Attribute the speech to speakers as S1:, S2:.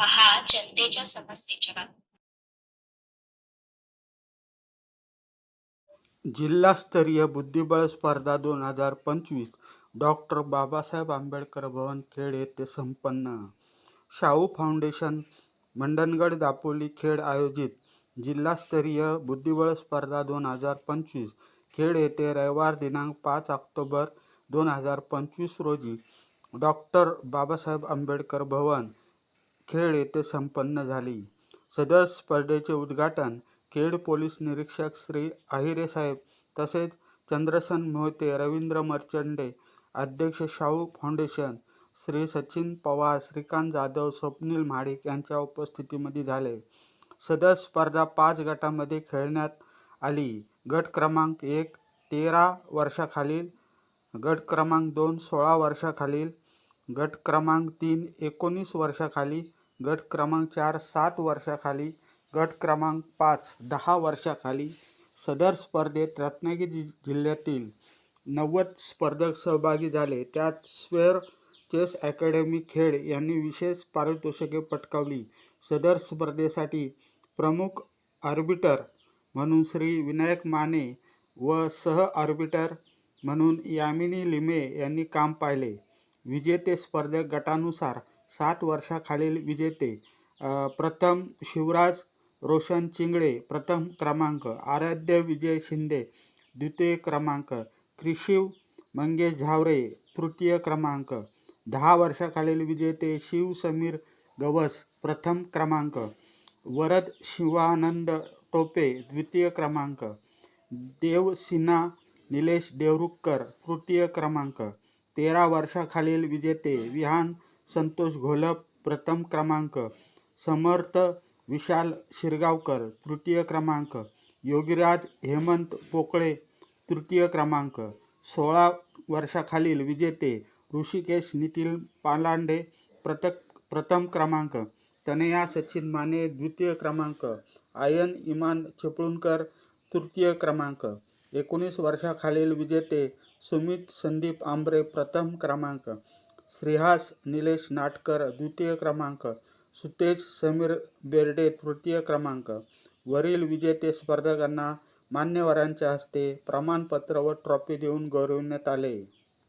S1: पहा जनतेच्या समस्येच्या बाबतीत.
S2: जिल्हास्तरीय बुद्धिबळ स्पर्धा दोन हजार पंचवीस. डॉक्टर बाबासाहेब आंबेडकर भवन खेड येथे संपन्न. शाहू फाउंडेशन मंडणगड दापोली खेड आयोजित जिल्हास्तरीय बुद्धिबळ स्पर्धा दोन हजार पंचवीस. खेड येथे रविवार दिनांक पाच ऑक्टोबर दोन हजार पंचवीस रोजी डॉक्टर बाबासाहेब आंबेडकर भवन खेड येथे संपन्न झाली. सदर स्पर्धेचे उद्घाटन खेड पोलीस निरीक्षक श्री आहिरे साहेब तसेच चंद्रसन मोहिते रवींद्र मर्चंडे अध्यक्ष शाहू फाउंडेशन श्री सचिन पवार श्रीकांत जाधव स्वप्नील महाडिक यांच्या उपस्थितीमध्ये झाले. सदर स्पर्धा पाच गटामध्ये खेळण्यात आली. गट क्रमांक एक तेरा वर्षाखालील गट क्रमांक दोन सोळा वर्षाखालील गट क्रमांक तीन एकोणीस वर्षाखाली गट क्रमांक चार सात वर्षाखाली गट क्रमांक पाच दहा वर्षाखाली सदर स्पर्धेत रत्नागिरी जि जिल्ह्यातील नव्वद स्पर्धक सहभागी झाले. त्यात स्वेअर चेस अकॅडमी खेड यांनी विशेष पारितोषिके पटकावली. सदर स्पर्धेसाठी प्रमुख आर्बिटर म्हणून श्री विनायक माने व सह आर्बिटर म्हणून यामिनी लिमे यांनी काम पाहिले. विजेते स्पर्धक गटानुसार सात वर्षाखालील विजेते प्रथम शिवराज रोशन चिंगळे प्रथम क्रमांक आराध्य विजय शिंदे द्वितीय क्रमांक क्रिशिव मंगेश झावरे तृतीय क्रमांक दहा वर्षाखालील विजेते शिव समीर गवस प्रथम क्रमांक वरद शिवानंद टोपे द्वितीय क्रमांक देव सिन्हा निलेश देवरुखकर तृतीय क्रमांक तेरा वर्षाखालील विजेते विहान संतोष घोलप प्रथम क्रमांक. समर्थ विशाल शिरगावकर तृतीय क्रमांक. योगीराज हेमंत पोकळे तृतीय क्रमांक. सोळा वर्षाखालील विजेते ऋषिकेश नितीन पालांडे प्रथक प्रथम क्रमांक. तनया सचिन माने द्वितीय क्रमांक. आयन इमान चिपळूणकर तृतीय क्रमांक. एकोणीस वर्षाखालील विजेते सुमित संदीप आंब्रे प्रथम क्रमांक. श्रीहास निलेश नाटकर द्वितीय क्रमांक सुतेज समीर बेर्डे तृतीय क्रमांक. वरील विजेते स्पर्धकांना मान्यवरांच्या हस्ते प्रमाणपत्र व ट्रॉफी देऊन गौरविण्यात आले.